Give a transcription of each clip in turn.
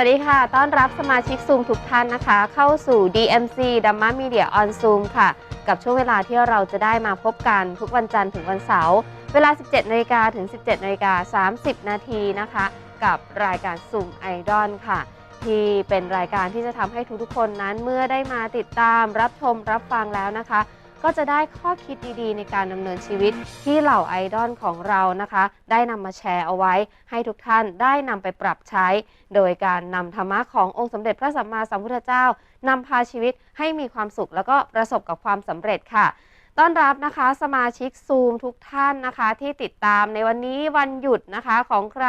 วัสดีค่ะ ต้อนรับสมาชิกซูมทุกท่านนะคะ เข้าสู่ DMC d h a m m a Media on Zoom ค่ะ กับช่วงเวลาที่เราจะได้มาพบกันทุกวันจันทร์ถึงวันเสาร์ เวลา 17นาฬิกาถึง 17นาฬิกา30 นาทีนะคะ กับรายการซูมไอดอลค่ะ ที่เป็นรายการที่จะทำให้ทุกๆคนนั้นเมื่อได้มาติดตามรับชมรับฟังแล้วนะคะ ก็จะได้ข้อคิดดีๆ ในการดำเนินชีวิตที่เหล่าไอดอลของเรานะคะ ได้นำมาแชร์เอาไว้ ให้ทุกท่านได้นำไปปรับใช้ โดยการนำธรรมะขององค์สมเด็จพระสัมมาสัมพุทธเจ้านำพาชีวิตให้มีความสุขแล้วก็ประสบกับความสำเร็จค่ะต้อนรับนะคะสมาชิกซูมทุกท่านนะคะ ที่ติดตามในวันนี้วันหยุดนะคะของใคร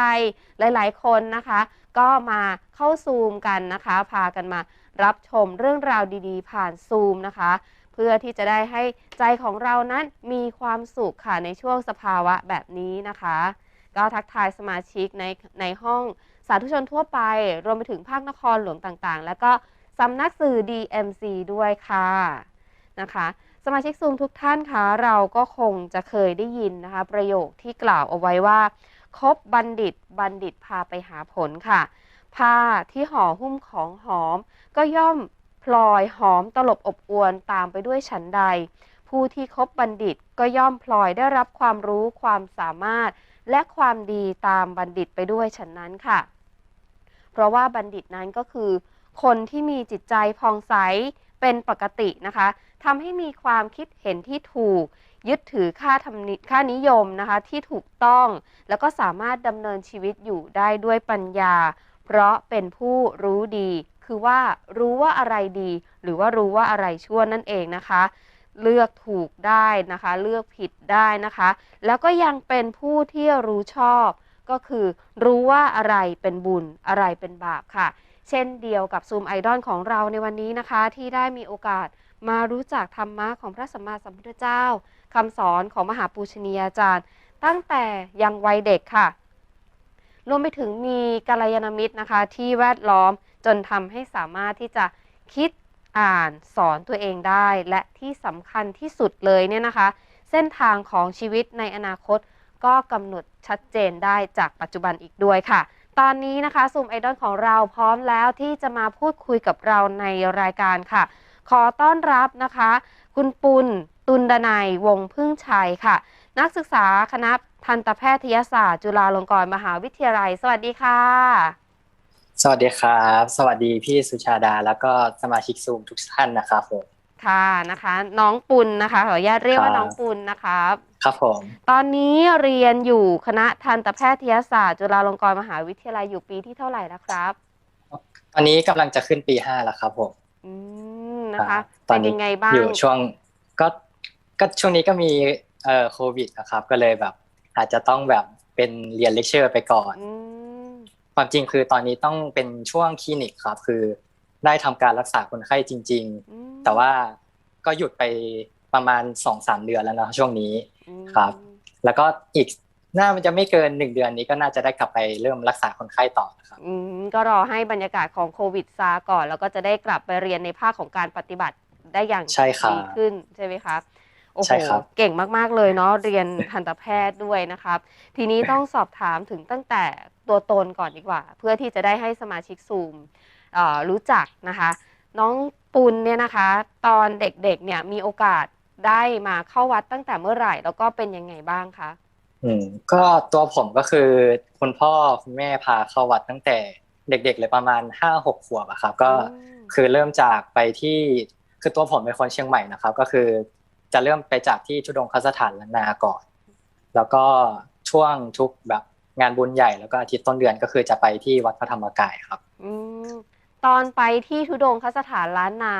หลาย ๆ คนนะคะ ก็มาเข้าซูมกันนะคะ พากันมารับชมเรื่องราวดี ๆ ผ่านซูมนะคะ พื่อที่จะได้ให้ใจของเรานั้นมีความสุขค่ะในช่วงสภาวะแบบนี้นะคะ ก็ทักทายสมาชิกในในห้องสาธุชนทั่วไป รวมไปถึงภาคนครหลวงต่างๆ แล้วก็สำนักสื่อ DMC ด้วยค่ะนะคะสมาชิกซูมทุกท่านคะเราก็คงจะเคยได้ยินนะคะ ประโยคที่กล่าวเอาไว้ว่าคบบัณฑิตบัณฑิตพาไปหาผลค่ะ ผ้าที่ห่อหุ้มของหอม ก็ย่อม พลอยหอมตลบอบอวนตามไปด้วยฉันใด ผู้ที่คบบัณฑิตก็ย่อมพลอยได้รับความรู้ความสามารถ และความดีตามบัณฑิตไปด้วยฉันนั้นค่ะ เพราะว่าบัณฑิตนั้นก็คือ คนที่มีจิตใจผ่องใสเป็นปกตินะคะทำให้มีความคิดเห็นที่ถูก ยึดถือค่าธรรมค่านิยมนะคะที่ถูกต้อง แล้วก็สามารถดำเนินชีวิตอยู่ได้ด้วยปัญญา เพราะเป็นผู้รู้ดี คือว่ารู้ว่าอะไรดี หรือว่ารู้ว่าอะไรชั่วนั่นเองนะคะ เลือกถูกได้นะคะ เลือกผิดได้นะคะ แล้วก็ยังเป็นผู้ที่รู้ชอบ ก็คือรู้ว่าอะไรเป็นบุญอะไรเป็นบาปค่ะ เช่นเดียวกับซูมไอดอลของเราในวันนี้นะคะ ที่ได้มีโอกาสมารู้จักธรรมะของพระสัมมาสัมพุทธเจ้าคำสอนของมหาปูชนียาจารย์ ตั้งแต่ยังวัยเด็กค่ะรวมไปถึงมีกัลยาณมิตรนะคะ ที่แวดล้อม จนทำให้สามารถที่จะคิดอ่านสอนตัวเองได้ และที่สำคัญที่สุดเลยเนี่ยนะคะ เส้นทางของชีวิตในอนาคตก็กำหนดชัดเจนได้จากปัจจุบันอีกด้วยค่ะ ตอนนี้นะคะซูมไอดอลของเราพร้อมแล้วที่จะมาพูดคุยกับเราในรายการค่ะ ขอต้อนรับนะคะ คุณปุณตุลดนัยวงพึ่งชัยค่ะ นักศึกษาคณะทันตแพทยศาสตร์ จุฬาลงกรณ์มหาวิทยาลัย สวัสดีค่ะ สวัสดีครับ สวัสดีพี่สุชาดา แล้วก็สมาชิกซูมทุกท่านนะครับผมค่ะนะคะ น้องปุณนะคะขออนุญาตเรียกว่าครับน้องปุณนะครับ ครับผม ตอนนี้เรียนอยู่คณะทันตแพทยศาสตร์ จุฬาลงกรณ์มหาวิทยาลัยอยู่ปีที่เท่าไหร่แล้วครับ ตอนนี้กำลังจะขึ้นปีห้าแล้วครับผมอืมนะคะอ่าตอเป็นนนี้ยังไงบ้างอยู่ช่วงก็ก็ช่วงนี้ก็มีเอ่อโควิดนะครับ ก็เลยแบบ อาจจะต้องแบบเป็นเรียนเลคเชอร์ไปก่อนอืม ความจริงคือตอนนี้ต้องเป็นช่วงคลินิกครับ คือได้ทำการรักษาคนไข้จริงอืมๆแต่ว่าก็หยุดไปประมาณสองสามเดือนแล้วเนอะช่วงนี้อืมครับ แล้วก็อีกน่ามันจะไม่เกินหนึ่งเดือนนี้ก็น่าจะได้กลับไปเริ่มรักษาคนไข้ต่อนะครับอืมก็รอให้บรรยากาศของโควิดซาก่อน แล้วก็จะได้กลับไปเรียนในภาคของการปฏิบัติได้อย่างใช่ครับดีขึ้นใช่ไหมครับโอ้โหใช่ครับเก่งมาก ๆ เลยเนาะเรียนทันตแพทย์ด้วยนะครับ ทีนี้ต้องสอบถามถึงตั้งแต่ ตัวตนก่อนดีกว่า เพื่อที่จะได้ให้สมาชิกซูมเอ่อรู้จักนะคะ น้องปุณเนี่ยนะคะ ตอนเด็กๆเนี่ยมีโอกาสได้มาเข้าวัดตั้งแต่เมื่อไหร่ แล้วก็เป็นยังไงบ้างคะอืมก็ตัวผมก็คือคุณพ่อคุณแม่พาเข้าวัดตั้งแต่เด็ก ๆ เลยประมาณห้าหกขวบอะครับ ก็อืมคือเริ่มจากไปที่คือตัวผมเป็นคนเชียงใหม่นะครับ ก็คือจะเริ่มไปจากที่ชุดงคสถานล้านนาก่อน แล้วก็ช่วงทุกแบบ งานบุญใหญ่แล้วก็อาทิตย์ต้นเดือนก็คือจะไปที่วัดพระธรรมกายครับอืมตอนไปที่ทุดงคสถานล้านนา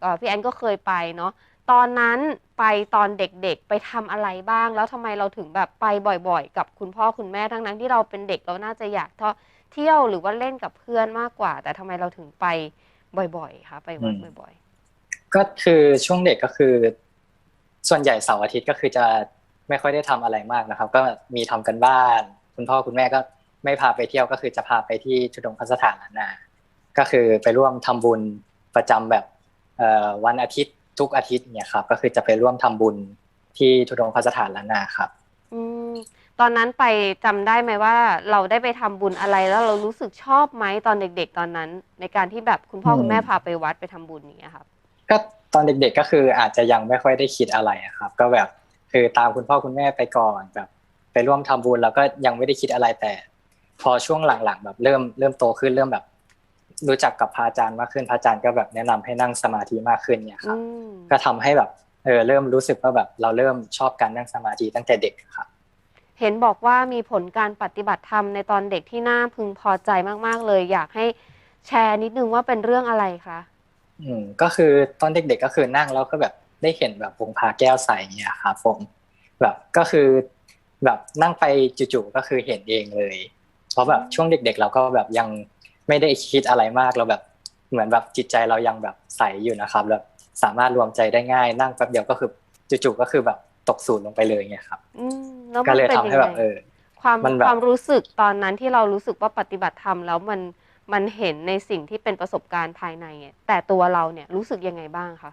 เอ่อพี่แอนก็เคยไปเนาะตอนนั้นไปตอนเด็กๆ ไปทำอะไรบ้าง แล้วทำไมเราถึงแบบไปบ่อยๆ กับคุณพ่อคุณแม่ทั้งนั้นที่เราเป็นเด็กเราน่าจะอยากเท่าเที่ยวหรือว่าเล่นกับเพื่อนมากกว่า แต่ทำไมเราถึงไปบ่อยๆคะไปวัดอืมบ่อยก็คือช่วงเด็กก็คือ ส่วนใหญ่เสาร์อาทิตย์ก็คือจะไม่ค่อยได้ทำอะไรมากนะครับ ก็มีทำกันบ้าน คุณพ่อคุณแม่ก็ไม่พาไปเที่ยวก็คือจะพาไปที่ชุดงคสถานล้านนา ก็คือไปร่วมทำบุญประจำแบบเอ่อวันอาทิตย์ทุกอาทิตย์เนี่ยครับ ก็คือจะไปร่วมทำบุญที่ชุดงคสถานล้านนาครับๆอืมตอนนั้นไปจำได้ไหมว่า เราได้ไปทำบุญอะไรแล้วเรารู้สึกชอบไหมตอนเด็ก ๆ ตอนนั้น ในการที่แบบคุณพ่ออืมคุณแม่พาไปวัดไปทำบุญอย่างเงี้ยครับ ก็ตอนเด็กๆก็คืออาจจะยังไม่ค่อยได้คิดอะไรอะครับ ก็แบบคือตามคุณพ่อคุณแม่ไปก่อนแบบ ไปร่วมทำบุญแล้วก็ยังไม่ได้คิดอะไรแต่ พอช่วงหลังๆแบบเริ่มเริ่มโตขึ้นเริ่มแบบ รู้จักกับพระอาจารย์มากขึ้นพระอาจารย์ก็แบบแนะนำให้นั่งสมาธิมากขึ้นเนี่ยคอืรับมก็ทำให้แบบเออเริ่มรู้สึกว่าแบบเราเริ่มชอบการนั่งสมาธิตั้งแต่เด็กครับเห็นบอกว่ามีผลการปฏิบัติธรรมในตอนเด็กที่น่าพึงพอใจมากๆเลย อยากให้แชร์นิดนึงว่าเป็นเรื่องอะไรคะอืมก็คือตอนเด็กๆก็คือนั่งแล้วก็แบบได้เห็นแบบวงพาแก้วใสเนี่ยครับผมแบบก็คือ แบบนั่งไปจู่ๆก็คือเห็นเองเลย เพราะแบบช่วงเด็ก ๆ เราก็แบบยังไม่ได้คิดอะไรมากเราแบบเหมือนแบบจิตใจเรายังแบบใสอยู่นะครับแบบสามารถรวมใจได้ง่าย นั่งแป๊บเดียวก็คือจู่ๆก็คือแบบตกศูนย์ลงไปเลยเนี่ยครับอืมแล้วก็มันเลยเป็นทำยังให้ไงแบบเออ ความมันแบบความรู้สึกตอนนั้นที่เรารู้สึกว่าปฏิบัติธรรมแล้วมันมันเห็นในสิ่งที่เป็นประสบการณ์ภายในอะแต่ตัวเราเนี่ยรู้สึกยังไงบ้างคะ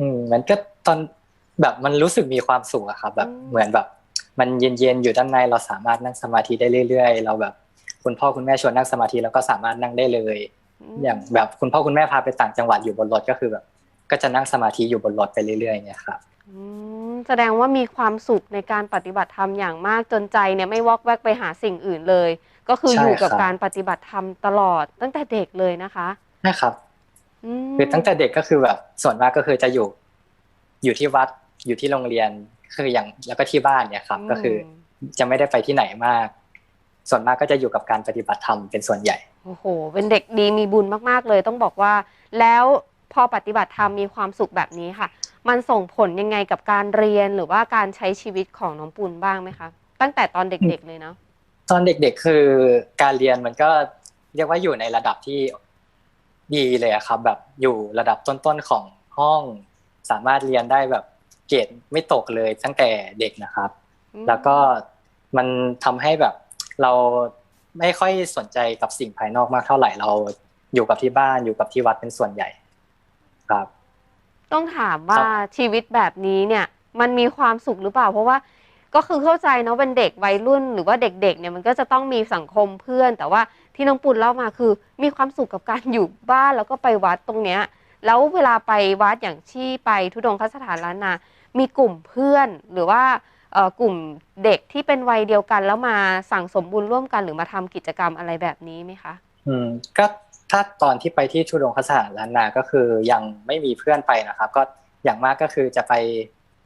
อืมมันก็ตอนแบบมันรู้สึกมีความสุขอะครับแบบอืมเหมือนแบบ มันเย็นๆอยู่ด้านในเราสามารถนั่งสมาธิได้เรื่อยๆ เราแบบคุณพ่อคุณแม่ชวนนั่งสมาธิเราก็สามารถนั่งได้เลยมอย่างแบบคุณพ่อคุณแม่พาไปต่างจังหวัดอยู่บนรถก็คือแบบ ก็จะนั่งสมาธิอยู่บนรถไปเรื่อยๆเนี่ยครับอืมแสดงว่ามีความสุขในการปฏิบัติธรรมอย่างมากจนใจเนี่ยไม่วอกแวกไปหาสิ่งอื่นเลย ก็คือใช่อยู่กับครับการปฏิบัติธรรมตลอดตั้งแต่เด็กเลยนะคะนะครับมคือตั้งแต่เด็กก็คือแบบส่วนมากก็คือจะอยู่ อยู่ที่วัดอยู่ที่โรงเรียน คืออย่างแล้วก็ที่บ้านเนี่ยครับ ก็คือจะไม่ได้ไปที่ไหนมาก ส่วนมากก็จะอยู่กับการปฏิบัติธรรมเป็นส่วนใหญ่โอ้โห เป็นเด็กดีมีบุญมากๆ เลยต้องบอกว่า แล้วพอปฏิบัติธรรมมีความสุขแบบนี้ค่ะ มันส่งผลยังไงกับการเรียนหรือว่าการใช้ชีวิตของน้องปุณบ้างไหมคะตั้งแต่ตอนเด็กๆเลยเนาะตอนเด็กๆ คือการเรียนมันก็เรียกว่าอยู่ในระดับที่ดีเลยอะครับ แบบอยู่ระดับต้นๆของห้อง สามารถเรียนได้แบบ เกรดไม่ตกเลยตั้งแต่เด็กนะครับอืมแล้วก็มันทำให้แบบเราไม่ค่อยสนใจกับสิ่งภายนอกมากเท่าไหร่เราอยู่กับที่บ้านอยู่กับที่วัดเป็นส่วนใหญ่ครับ ต้องถามว่าครับชีวิตแบบนี้เนี่ย มันมีความสุขหรือเปล่า เพราะว่าก็คือเข้าใจเนาะเป็นเด็กวัยรุ่น หรือว่าเด็ก ๆ เนี่ยมันก็จะต้องมีสังคมเพื่อน แต่ว่าที่น้องปุณเล่ามาคือ มีความสุขกับการอยู่บ้านแล้วก็ไปวัดตรงเนี้ย แล้วเวลาไปวัดอย่างที่ไปทุดงคสถานล้านนา มีกลุ่มเพื่อนหรือว่าเอ่อกลุ่มเด็กที่เป็นวัยเดียวกัน แล้วมาสั่งสมบุญร่วมกันหรือมาทำกิจกรรมอะไรแบบนี้ไหมคะ อืมก็ถ้าตอนที่ไปที่ชุดงคสถานล้านนาก็คือยังไม่มีเพื่อนไปนะครับ ก็อย่างมากก็คือจะไป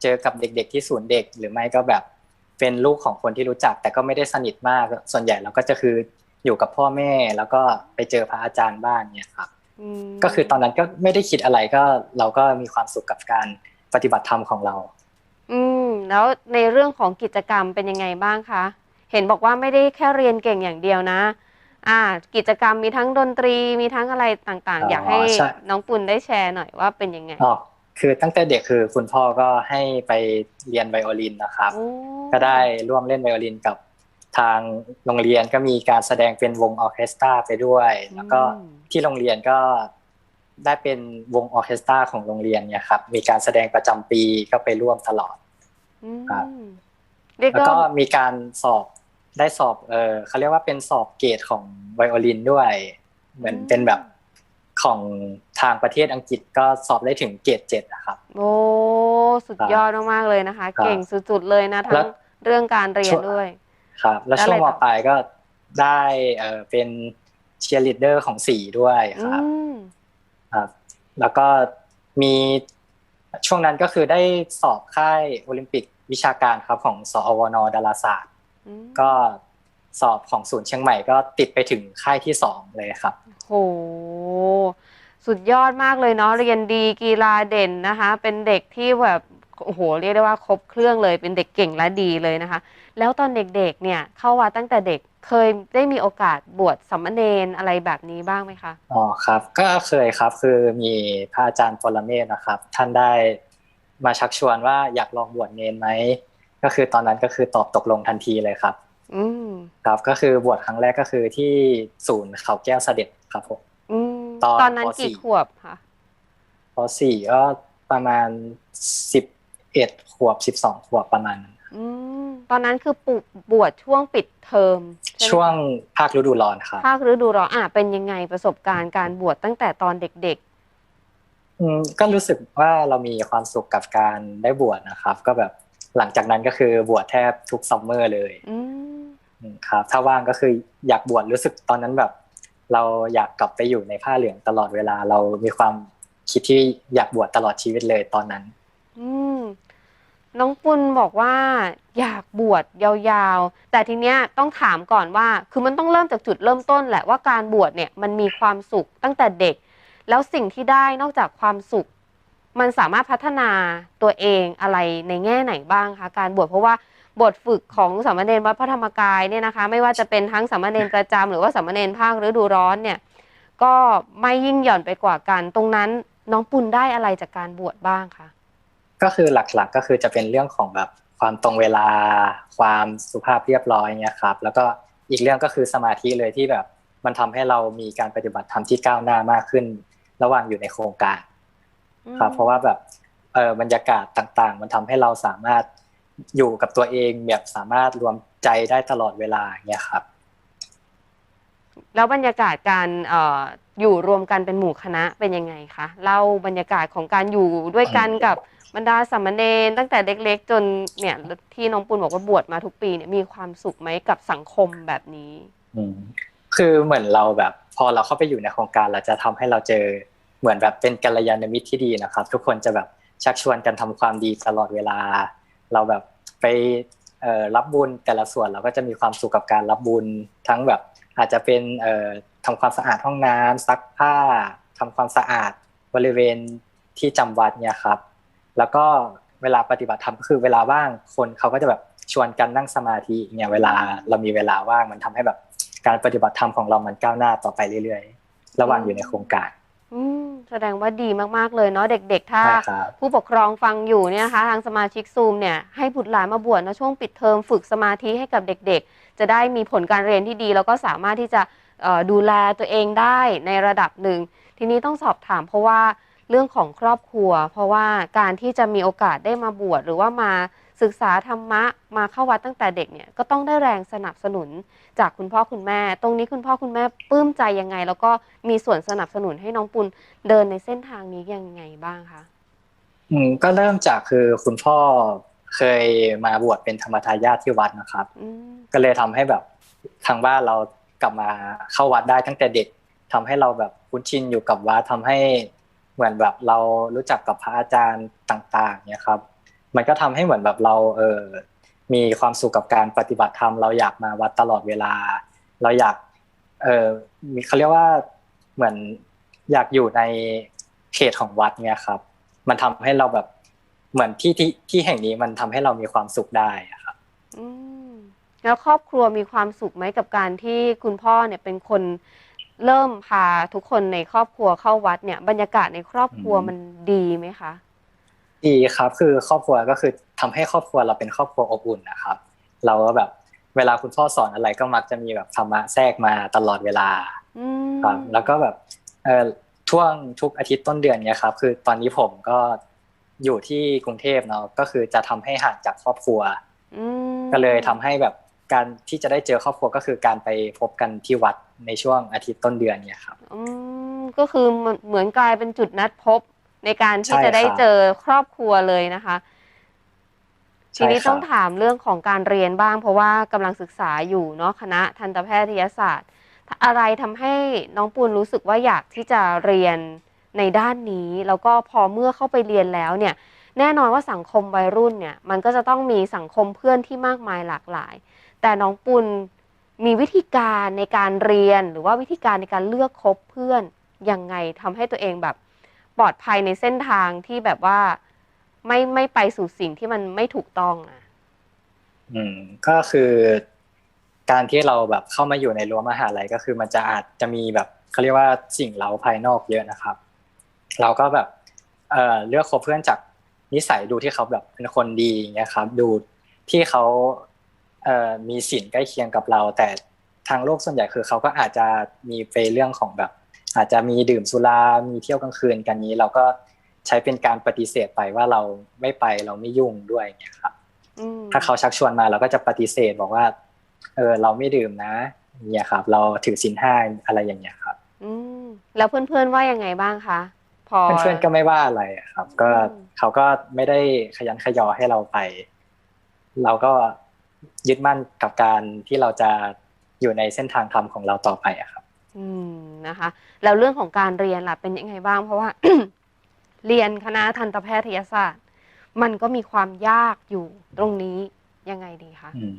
เจอกับเด็ก ๆ ที่ศูนย์เด็ก หรือไม่ก็แบบเป็นลูกของคนที่รู้จัก แต่ก็ไม่ได้สนิทมากส่วนใหญ่เราก็จะคืออยู่กับพ่อแม่แล้วก็ไปเจอพระอาจารย์บ้างเนี่ยครับอืมก็คือตอนนั้นก็ไม่ได้คิดอะไรก็เราก็มีความสุขกับการ ปฏิบัติธรรมของเรา อืมแล้วในเรื่องของกิจกรรมเป็นยังไงบ้างคะ เห็นบอกว่าไม่ได้แค่เรียนเก่งอย่างเดียวนะ อ่า กิจกรรมมีทั้งดนตรีมีทั้งอะไรต่างอ๋อๆอยากให้ใช่น้องปุณได้แชร์หน่อยว่าเป็นยังไงอ๋อคือตั้งแต่เด็กคือคุณพ่อก็ให้ไปเรียนไวโอลินนะครับโอ้ก็ได้ร่วมเล่นไวโอลินกับทางโรงเรียนก็มีการแสดงเป็นวงออร์เคสตราไปด้วย แล้วก็อืมที่โรงเรียนก็ ได้เป็นวงออร์เคสตราของโรงเรียนเนี่ยครับ มีการแสดงประจำปีก็ไปร่วมตลอดอืมครับเรียกแล้วว่าก็มีการสอบได้สอบเออเขาเรียกว่าเป็นสอบเกรดของไวโอลินด้วย เหมือนเป็นแบบของทางประเทศอังกฤษก็สอบได้ถึงเกรดเจ็ดนะครับ โอ้สุดยอดมากๆเลยนะคะครับเก่งสุดๆเลยนะทั้แล้งวเรื่องการเรียนด้วย ครับ แล้วแล้วช่วงอะไรมต่อปลายก็ได้เออเป็นเชียร์ลีดเดอร์ของสี่ด้วยอืครับม ครับ แล้วก็มีช่วงนั้นก็คือได้สอบค่ายโอลิมปิกวิชาการครับของสอวนดาราศาสตร์อืมก็สอบของศูนย์เชียงใหม่ก็ติดไปถึงค่ายที่สองเลยครับโหสุดยอดมากเลยเนาะเรียนดีกีฬาเด่นนะคะ เป็นเด็กที่แบบโอ้โหเรียกได้ว่าครบเครื่องเลยเป็นเด็กเก่งและดีเลยนะคะ แล้วตอนเด็กๆเนี่ยเข้าวัดตั้งแต่เด็ก เคยได้มีโอกาสบวชสามเณรอะไรแบบนี้บ้างไหมคะอ๋อครับ ก็เคยครับคือมีพระอาจารย์ปรเมศนะครับ ท่านได้มาชักชวนว่าอยากลองบวชเนนไหมก็คือตอนนั้นก็คือตอบตกลงทันทีเลยครับอืมครับก็คือบวชครั้งแรกก็คือที่ศูนย์เขาแก้วเสด็จครับผมอืมตอนตอนนั้นปกี่สี่ขวบคะปสี่ก็ประมาณสิบเอ็ดขวบสิบสองขวบประมาณนั้นอืม ตอนนั้นคือปุบวชช่วงปิดเทอมใไหมช่วงภาคฤดูร้อนครับภาคฤดูร้อนอะเป็นยังไงประสบการณ์การบวชตั้งแต่ตอนเด็กอืมก็รู้สึกว่าเรามีความสุขกับการได้บวชนะครับ ก็แบบหลังจากนั้นก็คือบวชแทบทุกซัมเมอร์เลยๆอืมอืมครับ ถ้าว่างก็คืออยากบวชรู้สึกตอนนั้นแบบ เราอยากกลับไปอยู่ในผ้าเหลืองตลอดเวลาเรามีความคิดที่อยากบวชตลอดชีวิตเลยตอนนั้น อืม น้องปุณบอกว่าอยากบวชยาวๆ แต่ทีเนี้ยต้องถามก่อนว่า คือมันต้องเริ่มจากจุดเริ่มต้นแหละว่าการบวชเนี่ยมันมีความสุขตั้งแต่เด็ก แล้วสิ่งที่ได้นอกจากความสุข มันสามารถพัฒนาตัวเองอะไรในแง่ไหนบ้างคะการบวชเพราะว่าบทฝึกของสามเณรวัดพระธรรมกายเนี่ยนะคะ ไม่ว่าจะเป็นทั้งสามเณรประจำหรือว่าสามเณรภาคฤดูร้อนเนี่ยก็ไม่ยิ่งหย่อนไปกว่ากัน ตรงนั้นน้องปุณได้อะไรจากการบวชบ้างคะ ก็คือหลักๆก็คือจะเป็นเรื่องของแบบความตรงเวลา ความสุภาพเรียบร้อยเงี้ยครับ แล้วก็อีกเรื่องก็คือสมาธิเลยที่แบบ มันทำให้เรามีการปฏิบัติธรรมที่ก้าวหน้ามากขึ้น ระหว่างอยู่ในโครงการครับ เพราะว่าแบบเออบรรยากาศต่างๆ มันทำให้เราสามารถอยู่กับตัวเองแบบสามารถรวมใจได้ตลอดเวลาเงี้ยครับ แล้วบรรยากาศการเอ่ออยู่รวมกันเป็นหมู่คณะเป็นยังไงคะเล่าบรรยากาศของการอยู่ด้วยกันกับ บรรดาสามเณรตั้งแต่เล็กๆ จนเนี่ยที่น้องปุณบอกว่าบวชมาทุกปีเนี่ยมีความสุขไหมกับสังคมแบบนี้อืมคือเหมือนเราแบบ พอเราเข้าไปอยู่ในโครงการเราจะทำให้เราเจอเหมือนแบบเป็นกัลยาณมิตรที่ดีนะครับ ทุกคนจะแบบชักชวนกันทำความดีตลอดเวลา เราแบบไปรับบุญแต่ละส่วนเราก็จะมีความสุขกับการรับบุญทั้งแบบอาจจะเป็นเอ่อทำความสะอาดห้องน้ำซักผ้าทำความสะอาดบริเวณที่จำวัดเนี่ยครับ แล้วก็เวลาปฏิบัติธรรมก็คือเวลาว่างคนเขาก็จะแบบชวนกันนั่งสมาธิเนี่ยเวลาเรามีเวลาว่างมันทำให้แบบการปฏิบัติธรรมของเรามันก้าวหน้าต่อไปเรื่อยๆ ระหว่างอยู่ในโครงการอืมแสดงว่าดีมากๆเลยเนาะเด็กๆ ถ้าใช่ครับผู้ปกครองฟังอยู่เนี่ยนะคะทางสมาชิกซูมเนี่ยให้บุตรหลานมาบวชนะช่วงปิดเทอมฝึกสมาธิให้กับเด็กๆ จะได้มีผลการเรียนที่ดี แล้วก็สามารถที่จะเอ่อดูแลตัวเองได้ในระดับหนึ่ง ทีนี้ต้องสอบถามเพราะว่า เรื่องของครอบครัว เพราะว่าการที่จะมีโอกาสได้มาบวชหรือว่ามาศึกษาธรรมะมาเข้าวัดตั้งแต่เด็กเนี่ยก็ต้องได้แรงสนับสนุนจากคุณพ่อคุณแม่ ตรงนี้คุณพ่อคุณแม่ปลื้มใจยังไง แล้วก็มีส่วนสนับสนุนให้น้องปุณเดินในเส้นทางนี้ยังไงบ้างคะอืมก็เริ่มจากคือคุณพ่อเคยมาบวชเป็นธรรมทายาทที่วัดนะครับอืมก็เลยทำให้แบบทางบ้านเรากลับมาเข้าวัดได้ตั้งแต่เด็กทำให้เราแบบคุ้นชินอยู่กับวัดทำให้ เหมือนแบบเรารู้จักกับพระอาจารย์ต่าง ๆ เนี่ยครับ มันก็ทำให้เหมือนแบบเราเออมีความสุขกับการปฏิบัติธรรมเราอยากมาวัดตลอดเวลา เราอยากเออมีเขาเรียกว่าเหมือนอยากอยู่ในเขตของวัดเนี่ยครับ มันทำให้เราแบบเหมือนที่ที่ที่แห่งนี้มันทำให้เรามีความสุขได้ครับอืมแล้วครอบครัวมีความสุขไหมกับการที่คุณพ่อเนี่ยเป็นคน เริ่มพาทุกคนในครอบครัวเข้าวัดเนี่ย บรรยากาศในครอบครัวอืมมันดีไหมคะ ดีครับ คือครอบครัวก็คือทำให้ครอบครัวเราเป็นครอบครัวอบอุ่นนะครับ เราก็แบบเวลาคุณพ่อสอนอะไรก็มักจะมีแบบธรรมะแทรกมาตลอดเวลาอืมครับแล้วก็แบบเอ่อช่วงทุกอาทิตย์ต้นเดือนเนี้ยครับ คือตอนนี้ผมก็อยู่ที่กรุงเทพเนาะก็คือจะทำให้ห่างจากครอบครัวอืมก็เลยทำให้แบบ การที่จะได้เจอครอบครัวก็คือการไปพบกันที่วัดในช่วงอาทิตย์ต้นเดือนเนี่ยครับอืมก็คือเหมือนเหมือนกลายเป็นจุดนัดพบในการที่ใช่จะได้ครับเจอครอบครัวเลยนะคะใช่ทีนี้ครับต้องถามเรื่องของการเรียนบ้าง เพราะว่ากำลังศึกษาอยู่เนาะคณะทันตแพทยศาสตร์ อะไรทำให้น้องปูนรู้สึกว่าอยากที่จะเรียนในด้านนี้ แล้วก็พอเมื่อเข้าไปเรียนแล้วเนี่ย แน่นอนว่าสังคมวัยรุ่นเนี่ย มันก็จะต้องมีสังคมเพื่อนที่มากมายหลากหลาย แต่น้องปุณมีวิธีการในการเรียนหรือว่าวิธีการในการเลือกคบเพื่อนยังไงทำให้ตัวเองแบบปลอดภัยในเส้นทางที่แบบว่าไม่ไม่ไปสู่สิ่งที่มันไม่ถูกต้องอะ อืม ก็คือการที่เราแบบเข้ามาอยู่ในรั้วมหาลัยก็คือมันจะอาจจะมีแบบเขาเรียกว่าสิ่งเราภายนอกเยอะนะครับ เราก็แบบเอ่อเลือกคบเพื่อนจากนิสัยดูที่เขาแบบเป็นคนดีอย่างเงี้ยครับ ดูที่เขา มีสินใกล้เคียงกับเรา แต่ทางโลกส่วนใหญ่คือเขาก็อาจจะมีไปเรื่องของแบบ อาจจะมีดื่มสุรามีเที่ยวกลางคืนกันนี้ เราก็ใช้เป็นการปฏิเสธไปว่าเราไม่ไปเราไม่ยุ่งด้วยอย่างเงี้ยครับอืมถ้าเขาชักชวนมาเราก็จะปฏิเสธบอกว่า เออเราไม่ดื่มนะเนี่ยครับ เราถือศีลห้าอะไรอย่างเงี้ยครับ อืมแล้วเพื่อนๆว่ายังไงบ้างคะพอเพื่อนๆก็ไม่ว่าอะไรอะครับ ก็อืมเขาก็ไม่ได้ขยันขยอให้เราไป เราก็ ยึดมั่นกับการที่เราจะอยู่ในเส้นทางธรรมของเราต่อไปอะครับ อืมนะคะ แล้วเรื่องของการเรียนล่ะเป็นยังไงบ้าง เพราะว่า เรียนคณะทันตแพทยศาสตร์ มันก็มีความยากอยู่ตรงนี้ยังไงดีคะอืม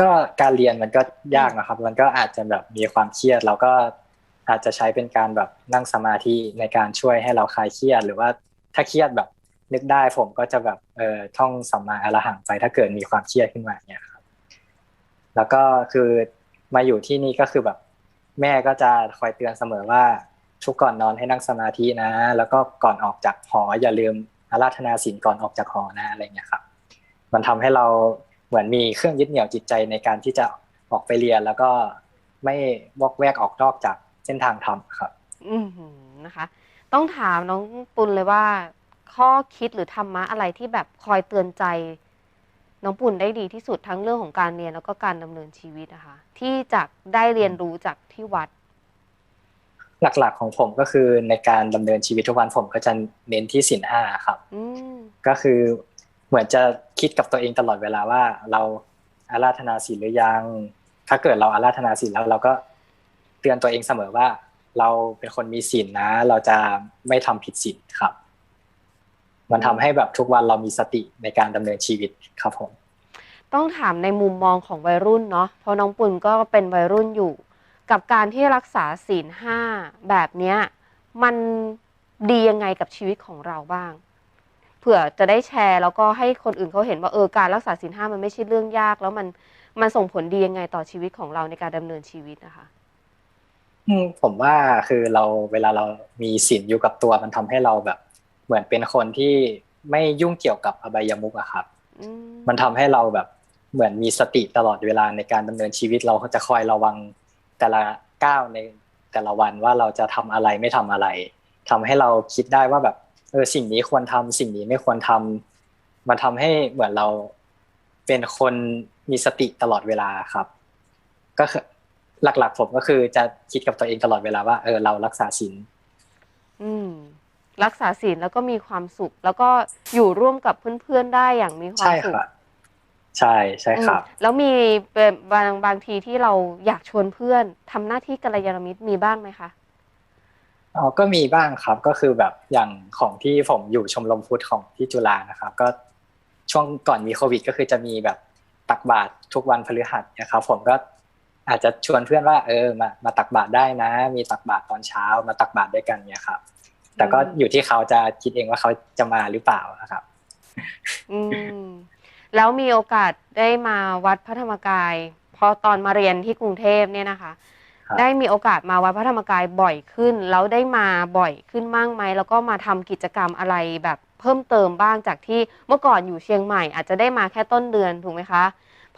ก็การเรียนมันก็ยากนะครับ มันก็อาจจะแบบมีความเครียดเราก็อาจจะใช้เป็นการแบบนั่งสมาธิในการช่วยให้เราคลายเครียด หรือว่าถ้าเครียดแบบนึกได้ผมก็จะแบบเออท่องสัมมาอรหังไปถ้าเกิดมีความเครียดขึ้นมาเนี่ยครับ แล้วก็คือมาอยู่ที่นี่ก็คือแบบ แม่ก็จะคอยเตือนเสมอว่าทุกก่อนนอนให้นั่งสมาธินะ แล้วก็ก่อนออกจากหออย่าลืมอาราธนาศีลก่อนออกจากหอนะอะไรเงี้ยครับ มันทำให้เราเหมือนมีเครื่องยึดเหนี่ยวจิตใจในการที่จะออกไปเรียน แล้วก็ไม่วอกแวกออกนอกจากเส้นทางธรรมครับ อืมนะคะ ต้องถามน้องปุณเลยว่า ข้อคิดหรือธรรมะอะไรที่แบบคอยเตือนใจ น้องปุณได้ดีที่สุดทั้งเรื่องของการเรียนแล้วก็การดำเนินชีวิตนะคะ ที่จะได้เรียนรู้จากที่วัด หลักๆของผมก็คือในการดำเนินชีวิตทุกวันผมก็จะเน้นที่ศีลห้าครับอืมก็คือเหมือนจะคิดกับตัวเองตลอดเวลาว่า เราอาราธนาศีลหรือยัง ถ้าเกิดเราอาราธนาศีลแล้วเราก็เตือนตัวเองเสมอว่า เราเป็นคนมีศีลนะ เราจะไม่ทำผิดศีลครับ มันทำให้แบบทุกวันเรามีสติในการดำเนินชีวิตครับผม ต้องถามในมุมมองของวัยรุ่นเนาะเพราะน้องปุณก็เป็นวัยรุ่นอยู่ กับการที่รักษาศีลห้าแบบเนี้ยมันดียังไงกับชีวิตของเราบ้าง เผื่อจะได้แชร์ แล้วก็ให้คนอื่นเขาเห็นว่าเออการรักษาศีลห้ามันไม่ใช่เรื่องยาก แล้วมันมันส่งผลดียังไงต่อชีวิตของเราในการดำเนินชีวิตนะคะอืมผมว่าคือเราเวลาเรามีศีลอยู่กับตัวมันทำให้เราแบบ เหมือนเป็นคนที่ไม่ยุ่งเกี่ยวกับอบายมุขอะครับอืมมันทำให้เราแบบเหมือนมีสติตลอดเวลาในการดำเนินชีวิตเราจะคอยระวังแต่ละก้าวในแต่ละวันว่าเราจะทำอะไรไม่ทำอะไรทำให้เราคิดได้ว่าแบบเออสิ่งนี้ควรทำสิ่งนี้ไม่ควรทำมันทำให้เหมือนเราเป็นคนมีสติตลอดเวลาครับ ก็คือหลักๆผมก็คือจะคิดกับตัวเองตลอดเวลาว่าเออเรารักษาศีลอืม รักษาศีลแล้วก็มีความสุข แล้วก็อยู่ร่วมกับเพื่อนๆได้อย่างมีความใช่สุขครับใช่ใช่ครับอืมแล้วมีเป็นบางบางทีที่เราอยากชวนเพื่อนทำหน้าที่กัลยาณมิตรมีบ้างไหมคะอ๋อก็มีบ้างครับก็คือแบบอย่างของที่ผมอยู่ชมรมพุทธของที่จุฬานะครับ ก็ช่วงก่อนมีโควิด ก็คือจะมีแบบตักบาตรทุกวันพฤหัสนะครับ ผมก็อาจจะชวนเพื่อนว่า เออมามาตักบาตรได้นะ มีตักบาตรตอนเช้ามาตักบาตรด้วยกันเนี่ยครับ แต่ก็อืมอยู่ที่เขาจะคิดเองว่าเขาจะมาหรือเปล่านะครับอืมแล้วมีโอกาสได้มาวัดพระธรรมกาย พอตอนมาเรียนที่กรุงเทพเนี่ยนะคะครับได้มีโอกาสมาวัดพระธรรมกายบ่อยขึ้น แล้วได้มาบ่อยขึ้นบ้างไหมแล้วก็มาทำกิจกรรมอะไรแบบเพิ่มเติมบ้างจากที่เมื่อก่อนอยู่เชียงใหม่ อาจจะได้มาแค่ต้นเดือนถูกไหมคะ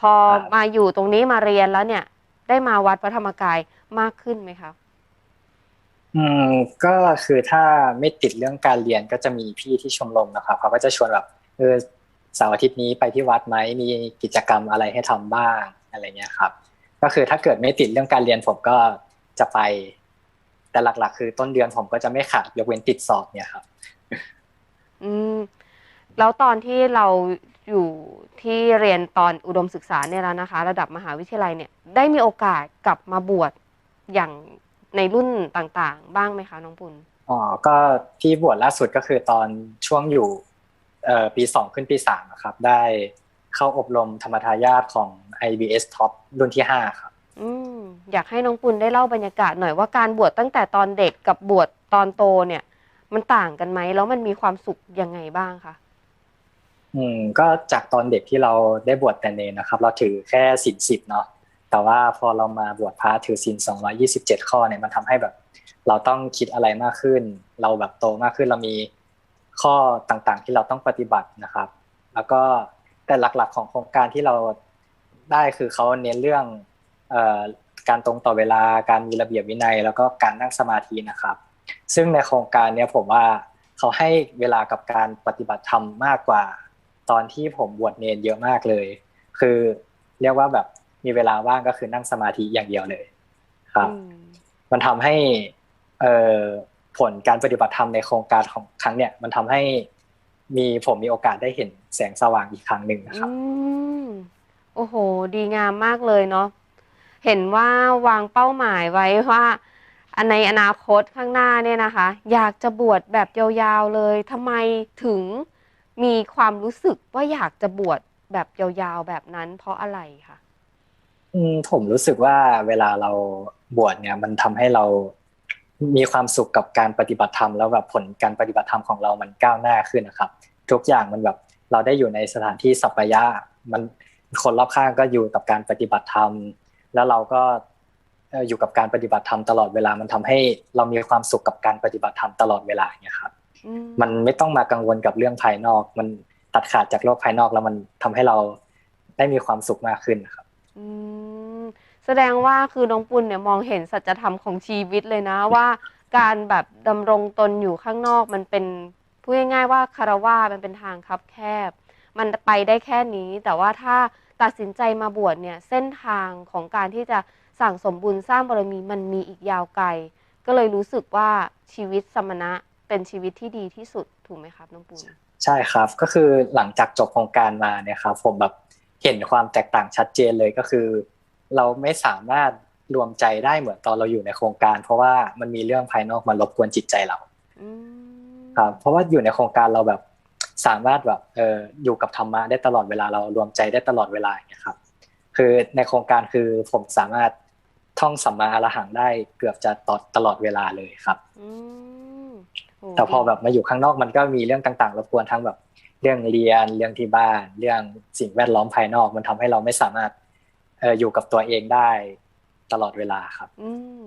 พอครับมาอยู่ตรงนี้มาเรียนแล้วเนี่ย ได้มาวัดพระธรรมกายมากขึ้นไหมคะ อืมก็คือถ้าไม่ติดเรื่องการเรียนก็จะมีพี่ที่ชมรมนะครับเขาก็จะชวนแบบเออเสาร์อาทิตย์นี้ไปที่วัดไหมมีกิจกรรมอะไรให้ทำบ้างอะไรเงี้ยครับ ก็คือถ้าเกิดไม่ติดเรื่องการเรียนผมก็จะไป แต่หลัก ๆ คือต้นเดือนผมก็จะไม่ขาดยกเว้นติดสอบเนี่ยครับ อืมแล้วตอนที่เราอยู่ที่เรียนตอนอุดมศึกษาเนี่ยแล้วนะคะ ระดับมหาวิทยาลัยเนี่ยได้มีโอกาสกลับมาบวชอย่าง ในรุ่นต่างๆ บ้างไหมคะ น้องปุณอ๋อก็ที่บวชล่าสุดก็คือตอนช่วงอยู่เอ่อปีสองขึ้นปีสามอะครับ ได้เข้าอบรมธรรมทายาทของ IBS Top รุ่นที่ห้าครับอืมอยากให้น้องปุณได้เล่าบรรยากาศหน่อยว่าการบวชตั้งแต่ตอนเด็กกับบวชตอนโตเนี่ย มันต่างกันไหมแล้วมันมีความสุขยังไงบ้างคะอืมก็จากตอนเด็กที่เราได้บวชแต่เนรนะครับ เราถือแค่ศีลสิบเนาะ แต่ว่าพอเรามาบวชพระถือศีลสองยี่สิบเจ็ดข้อเนี่ยมันทำให้แบบ เราต้องคิดอะไรมากขึ้น เราแบบโตมากขึ้นเรามีข้อต่างๆที่เราต้องปฏิบัตินะครับ แล้วก็แต่หลักๆของโครงการที่เราได้คือเขาเน้นเรื่องออการตรงต่อเวลาการมีระเบียบวินัย แล้วก็การนั่งสมาธินะครับ ซึ่งในโครงการเนี้ยผมว่าเขาให้เวลากับการปฏิบัติธรรมมากกว่า ตอนที่ผมบวชเนรเยอะมากเลย คือเรียกว่าแบบ มีเวลาว่างก็คือนั่งสมาธิอย่างเดียวเลยครับอืมมันทำให้เอ่อผลการปฏิบัติธรรมในโครงการของครั้งเนี้ยมันทำให้มีผมมีโอกาสได้เห็นแสงสว่างอีกครั้งหนึ่งนะครับอืมโอ้โห ดีงามมากเลยเนาะเห็นว่าวางเป้าหมายไว้ว่าอันในอนาคตข้างหน้าเนี่ยนะคะ อยากจะบวชแบบยาวๆเลยทำไมถึงมีความรู้สึกว่าอยากจะบวชแบบยาวๆแบบนั้นเพราะอะไรคะอืม ผมรู้สึกว่าเวลาเราบวชเนี่ย มันทำให้เรามีความสุขกับการปฏิบัติธรรมแล้วแบบผลการปฏิบัติธรรมของเรามันก้าวหน้าขึ้นนะครับ ทุกอย่างมันแบบเราได้อยู่ในสถานที่สัปยะมันคนรอบข้างก็อยู่กับการปฏิบัติธรรม แล้วเราก็อยู่กับการปฏิบัติธรรมตลอดเวลา มันทำให้เรามีความสุขกับการปฏิบัติธรรมตลอดเวลาเนี่ยครับ มันไม่ต้องมากังวลกับเรื่องภายนอก มันตัดขาดจากโลกภายนอกแล้วมันทำให้เราได้มีความสุขมากขึ้นครับ อืม แสดงว่าคือน้องปุณเนี่ยมองเห็นสัจธรรมของชีวิตเลยนะ ว่าการแบบดำรงตนอยู่ข้างนอกมันเป็นพูดง่ายๆว่าคารวะมันเป็นทางคับแคบ มันไปได้แค่นี้ แต่ว่าถ้าตัดสินใจมาบวชเนี่ยเส้นทางของการที่จะสั่งสมบุญสร้างบารมีมันมีอีกยาวไกล ก็เลยรู้สึกว่าชีวิตสมณะเป็นชีวิตที่ดีที่สุดถูกไหมครับน้องปุณใช่ครับก็คือหลังจากจบโครงการมาเนี่ยครับผมแบบ เห็นความแตกต่างชัดเจนเลยก็คือ เราไม่สามารถรวมใจได้เหมือนตอนเราอยู่ในโครงการ เพราะว่ามันมีเรื่องภายนอกมารบกวนจิตใจเราอืมครับเพราะว่าอยู่ในโครงการเราแบบสามารถแบบเอออยู่กับธรรมะได้ตลอดเวลาเรารวมใจได้ตลอดเวลาอย่างเงี้ยครับ คือในโครงการคือผมสามารถท่องสัมมาอรหังได้เกือบจะตอดตลอดเวลาเลยครับอืมโแต่พอแบบมาอยู่ข้างนอกมันก็มีเรื่องต่างๆรบกวนทั้งแบบ เรื่องเรียนเรื่องที่บ้าน เรื่องสิ่งแวดล้อมภายนอก มันทำให้เราไม่สามารถเอออยู่กับตัวเองได้ตลอดเวลาครับอืม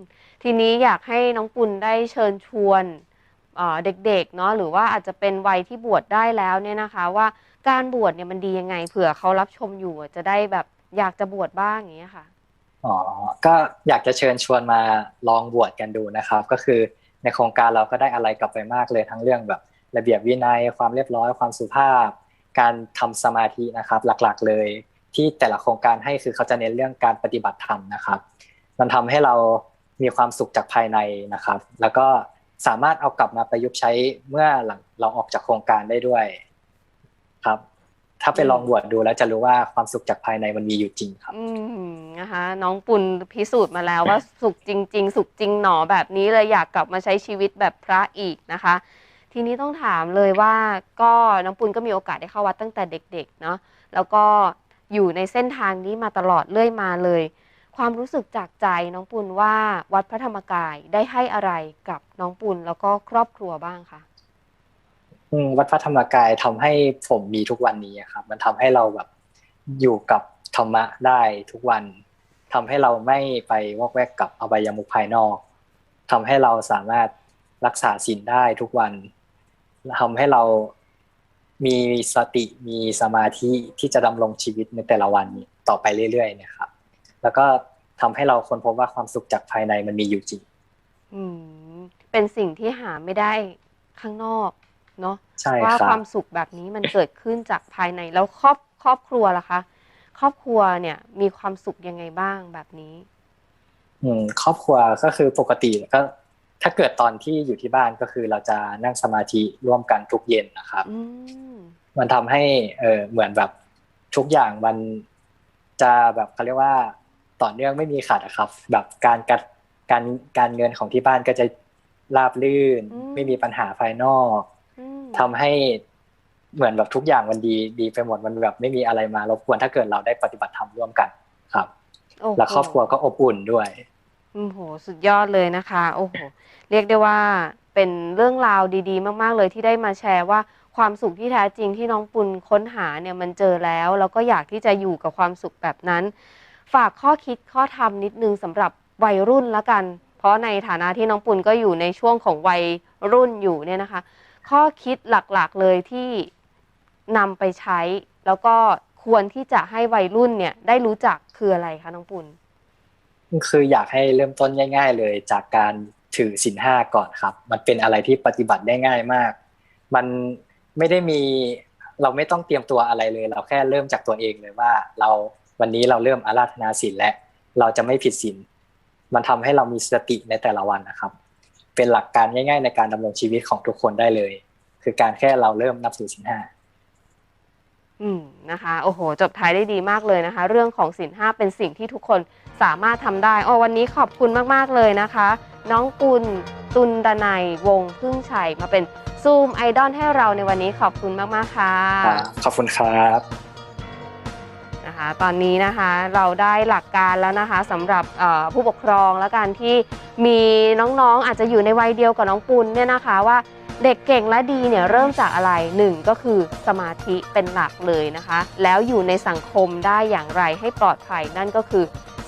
ทีนี้อยากให้น้องปุณได้เชิญชวนเอ่อเด็กๆเนาะหรือว่าอาจจะเป็นวัยที่บวชได้แล้วเนี่ยนะคะว่าการบวชเนี่ยมันดียังไงเผื่อเขารับชมอยู่อะจะได้แบบอยากจะบวชบ้างอย่างเงี้ยค่ะอ๋อก็อยากจะเชิญชวนมาลองบวชกันดูนะครับ ก็คือในโครงการเราก็ได้อะไรกลับไปมากเลยทั้งเรื่องแบบ ระเบียบวินัย ความเรียบร้อยความสุภาพ การทำสมาธินะครับ หลักๆเลย ที่แต่ละโครงการให้คือเขาจะเน้นเรื่องการปฏิบัติธรรมนะครับ มันทำให้เรามีความสุขจากภายในนะครับ แล้วก็สามารถเอากลับมาประยุกต์ใช้เมื่อหลังเราออกจากโครงการได้ด้วยครับ ถ้าไปลองบวชดูแล้วจะรู้ว่าความสุขจากภายในมันมีอยู่จริงครับ อืมนะคะ น้องปุณพิสูจน์มาแล้วว่าสุขจริง ๆ สุขจริงหนอแบบนี้เลยอยากกลับมาใช้ชีวิตแบบพระอีกนะคะ ทีนี้ต้องถามเลยว่าก็น้องปุณก็มีโอกาสได้เข้าวัดตั้งแต่เด็กๆเนาะแล้วก็อยู่ในเส้นทางนี้มาตลอดเรื่อยมาเลย ความรู้สึกจากใจน้องปุณว่าวัดพระธรรมกายได้ให้อะไรกับน้องปุณแล้วก็ครอบครัวบ้างคะวัดพระธรรมกายทำให้ผมมีทุกวันนี้อะครับ มันทำให้เราแบบอยู่กับธรรมะได้ทุกวันทำให้เราไม่ไปวอกแวกกับอบายมุขภายนอกทำให้เราสามารถรักษาศีลได้ทุกวัน ทำให้เรามีสติมีสมาธิที่จะดำรงชีวิตในแต่ละวันต่อไปเรื่อยๆเนะครับ แล้วก็ทำให้เราค้นพบว่าความสุขจากภายในมันมีอยู่จริงอืมเป็นสิ่งที่หาไม่ได้ข้างนอกเนาะใช่ว่าครัคบวามสุขแบบนี้มันเกิดขึ้นจากภายในแล้วครอบครอบครัวล่ะคะครอบครัวเนี่ยมีความสุขยังไงบ้างแบบนี้ อืม ครอบครัวก็คือปกติก็ ถ้าเกิดตอนที่อยู่ที่บ้านก็คือเราจะนั่งสมาธิร่วมกันทุกเย็นนะครับอืมมันทำให้เออเหมือนแบบทุกอย่างมันจะแบบเขาเรียกว่าต่อเนื่องไม่มีขัดอะครับ แบบการกัดการการเงินของที่บ้านก็จะราบลื่น ไม่มีปัญหาภายนอกอืมทำให้เหมือนแบบทุกอย่างมันดีดีไปหมดมันแบบไม่มีอะไรมารบกวนถ้าเกิดเราได้ปฏิบัติธรรมร่วมกันครับโอ้โหและครอบครัวก็อบอุ่นด้วย โอ้โหสุดยอดเลยนะคะ โอ้โห เรียกได้ว่าเป็นเรื่องราวดีๆ มาก ๆ เลยที่ได้มาแชร์ว่าความสุขที่แท้จริงที่น้องปุณค้นหาเนี่ยมันเจอแล้ว แล้วก็อยากที่จะอยู่กับความสุขแบบนั้น ฝากข้อคิดข้อธรรมนิดนึงสำหรับวัยรุ่นละกัน เพราะในฐานะที่น้องปุณก็อยู่ในช่วงของวัยรุ่นอยู่เนี่ยนะคะ ข้อคิดหลักๆเลยที่นำไปใช้ แล้วก็ควรที่จะให้วัยรุ่นเนี่ยได้รู้จักคืออะไรคะน้องปุณ คืออยากให้เริ่มต้นง่าย ๆ เลยจากการถือศีลห้าก่อนครับ มันเป็นอะไรที่ปฏิบัติได้ง่ายมาก มันไม่ได้มีเราไม่ต้องเตรียมตัวอะไรเลย เราแค่เริ่มจากตัวเองเลยว่า เราวันนี้เราเริ่มอาราธนาศีลและเราจะไม่ผิดศีลมันทำให้เรามีสติในแต่ละวันนะครับ เป็นหลักการง่าย ๆ ในการดำรงชีวิตของทุกคนได้เลย คือการแค่เราเริ่มนับถือศีลห้าอืมนะคะ โอ้โห จบท้ายได้ดีมากเลยนะคะ เรื่องของสินห้าเป็นสิ่งที่ทุกคน สามารถทำได้อ๋อวันนี้ขอบคุณมาก ๆ เลยนะคะ น้องกุลตุลดนัยวงพึ่งชัยมาเป็นซูมไอดอลให้เราในวันนี้ขอบคุณมาก ๆ ค่ะขอบคุณครับ นะคะตอนนี้นะคะเราได้หลักการแล้วนะคะสำหรับเอ่อผู้ปกครองและการที่มีน้องๆอาจจะอยู่ในวัยเดียวกับน้องปุณเนี่ยนะคะว่าเด็กเก่งและดีเนี่ยเริ่มจากอะไรหนึ่งก็คือสมาธิเป็นหลักเลยนะคะ แล้วอยู่ในสังคมได้อย่างไรให้ปลอดภัยนั่นก็คือ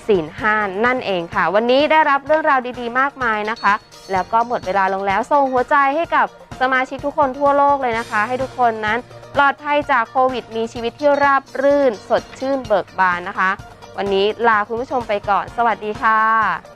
ศีลห้านั่นเองค่ะ วันนี้ได้รับเรื่องราวดีๆ มากมายนะคะ แล้วก็หมดเวลาลงแล้วส่งหัวใจให้กับสมาชิกทุกคนทั่วโลกเลยนะคะ ให้ทุกคนนั้นปลอดภัยจากโควิด มีชีวิตที่ราบรื่น สดชื่นเบิกบานนะคะ วันนี้ลาคุณผู้ชมไปก่อน สวัสดีค่ะ